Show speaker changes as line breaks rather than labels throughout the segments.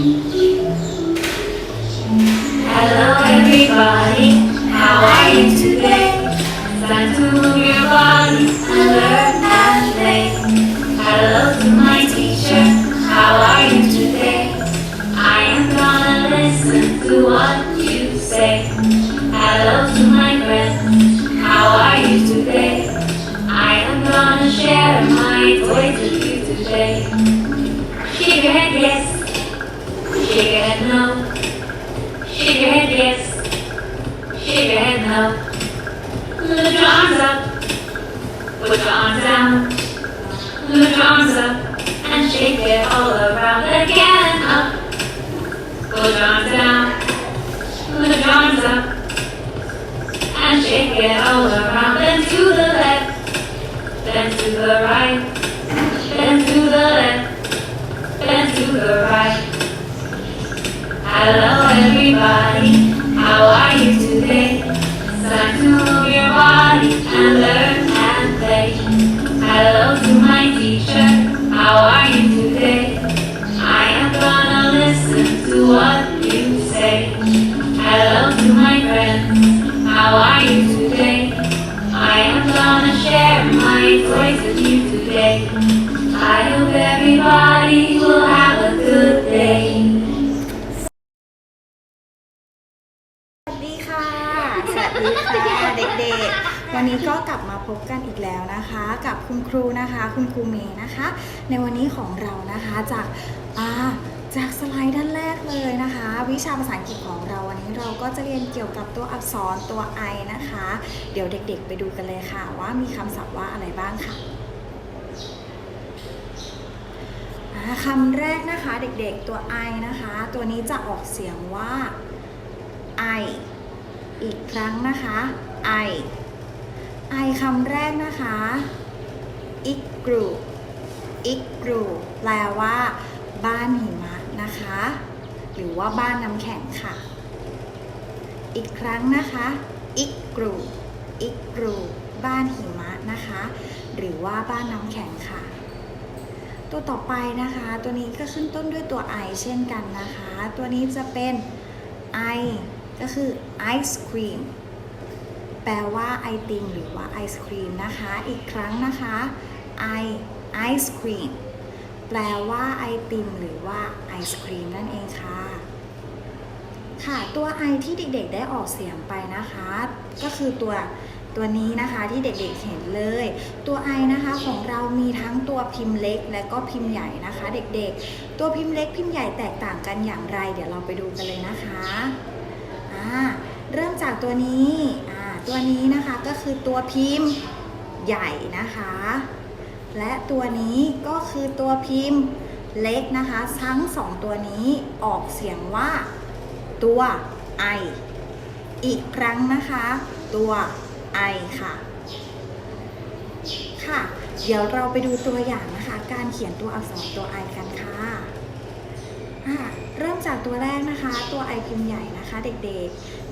Amen. Shake it all around. Then to the left, then to the right, then to the left, then to the right. Hello everybody, you today. I hope everybody will have a good day.
สวัสดีค่ะ สวัสดีค่ะ เด็กๆ วันนี้ก็กลับมาพบกันอีกแล้วนะคะ กับคุณครูนะคะ คุณครูเมย์นะคะ ในวันนี้ของเรานะคะจากอ่าจากสไลด์ด้านแรกเลยนะคะ วิชาภาษาอังกฤษของเราวันนี้เราก็จะเรียนเกี่ยวกับตัวอักษรตัว I นะคะ เดี๋ยวเด็กๆ ไปดูกันเลยค่ะ ว่ามีคำศัพท์ว่าอะไรบ้างค่ะอ่า คำแรกนะคะเด็กๆตัว I นะคะ ตัวนี้จะออกเสียงว่า I อีกครั้งนะคะ I I คำแรกนะคะ igloo igloo แปลว่า บ้านหิมะนะคะ หรือว่าบ้านน้ำแข็งค่ะ อีกครั้งนะคะ igloo igloo บ้านหิมะนะคะ หรือว่าบ้านน้ำแข็งค่ะ ตัวต่อไปนะคะ ตัวนี้ก็ขึ้นต้นด้วยตัว I เช่นกันนะคะ ตัวนี้จะเป็น I ก็คือ ice cream แปลว่าไอติมหรือว่าไอศครีมนะคะ อีกครั้งนะคะ I ice cream แปลว่าไอติมหรือว่าไอศครีมนั่นเองค่ะ ค่ะตัว I ที่เด็กๆได้ออกเสียงไปนะคะ ก็คือตัว ตัวนี้นะคะที่เด็กๆเห็นเลย ตัว I นะคะของเรามีทั้งตัวพิมพ์เล็ก และก็พิมพ์ใหญ่นะคะ เด็กๆ ตัวพิมพ์เล็กพิมพ์ใหญ่แตกต่างกันอย่างไร เดี๋ยวเราไปดูกันเลยนะคะอ่าเริ่มจากตัวนี้อ่าตัวนี้นะคะก็คือตัวพิมพ์ใหญ่นะคะ และตัวนี้ก็คือตัวพิมพ์เล็กนะคะ ทั้งสองตัวนี้ออกเสียงว่าตัว I อีกครั้งนะคะ ตัว I ค่ะ ค่ะ เดี๋ยวเราไปดูตัวอย่างนะคะ การเขียนตัวอักษรตัว I กันค่ะเริ่มจากตัวแรกนะคะ ตัว I พิมพ์ใหญ่นะคะ เด็กๆ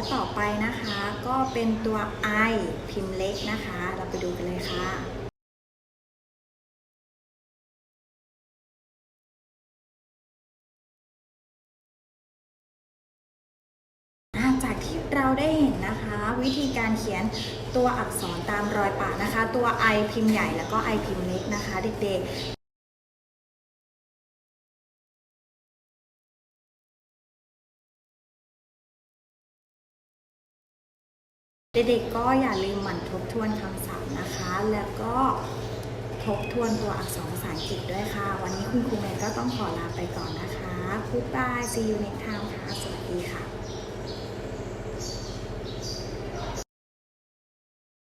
และต่อไปนะคะก็เป็นตัว I พิมพ์เล็กนะคะ เราไปดูกันเลยค่ะอ่าจากที่เราได้เห็นนะคะ วิธีการเขียนตัวอักษรตามรอยปากนะคะ ตัว I พิมพ์ใหญ่แล้วก็ I พิมพ์เล็กนะคะเด็กๆ เด็กๆก็อย่าลืมหมั่นทบทวนคำศัพท์นะคะ แล้วก็ทบทวนตัวอักษรภาษาอังกฤษด้วยค่ะ วันนี้คุณครูเมย์ก็ต้องขอลาไปก่อนนะคะ Goodbye see you next time ค่ะ สวัสดีค่ะ